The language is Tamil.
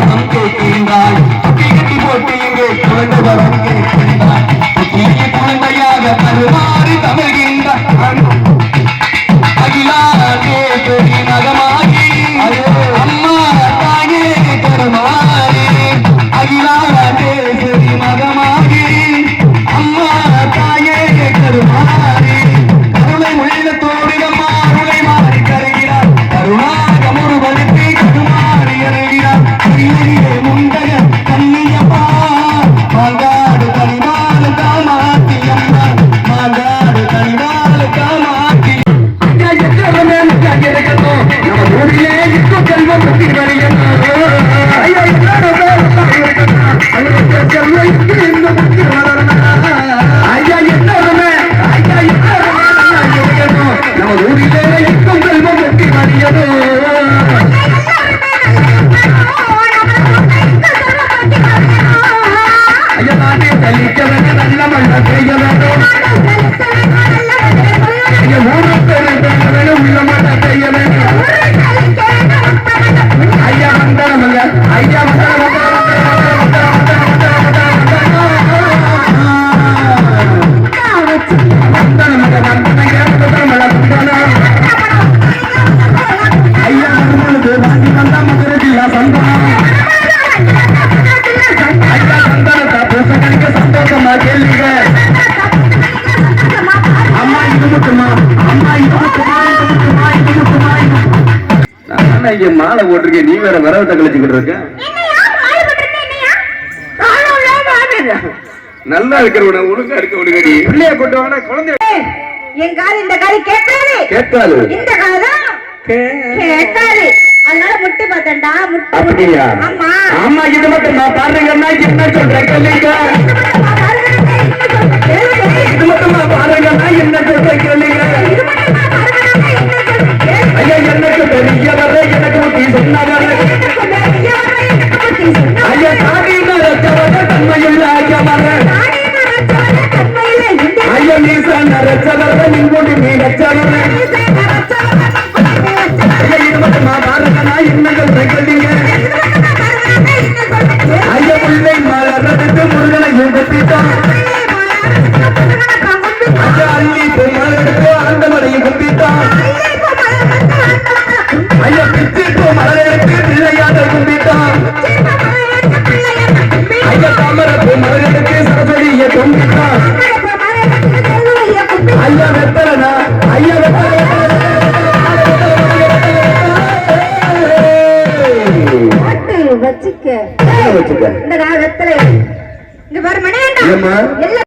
வரம் கேட்கின்றாய் கட்டி கட்டி போட்டு இங்கே குழந்தை இருக்கட்டும் நம்ம ஊரிலே இருக்கும் செல்வம் பற்றி ஐயா மாலை போட்டிருக்கேன்? நீ வேற விரவத்தை கழிச்சுக்கிட்டு இருக்க. நல்லா இருக்கிறவன ஒழுங்கா இருக்க விடுங்கடி. பிள்ளைய கொண்டு வாடா குழந்தை என் காது இந்த காது கேட்காது. கேட்காது. இந்த காதும் கேட்காது. அதனால முட்டு பார்த்தேன்டா முட்டு அப்படியா? ஆமா. ஆமா இது மட்டும் நான் பாருங்கன்னா என்ன சொல்றேன் கேளுங்க. இது மட்டும் நான் பாருங்கன்னா என்ன சொல்றேன் கேளுங்க. ஐயா எனக்கு பெரியவரே எனக்கு ஊட்டி ஐயா பிள்ளை மலர்றதுக்கு முருகனை கும்பிட்டான் ஐயா அள்ளி மலர்றதுக்கு அந்த கும்பிட்டான் ஐயா பிச்சுக்கு மலருக்கு பிள்ளையாக கும்பிட்டான் ஐயா தாமரப்பு மலருக்கு சரஸ்வதியை கும்பிட்டான் ஐயா வெத்தலனா ஐயா வச்சுக்க. வச்சுக்க? இந்த வெத்தலை இங்க பாரு மணி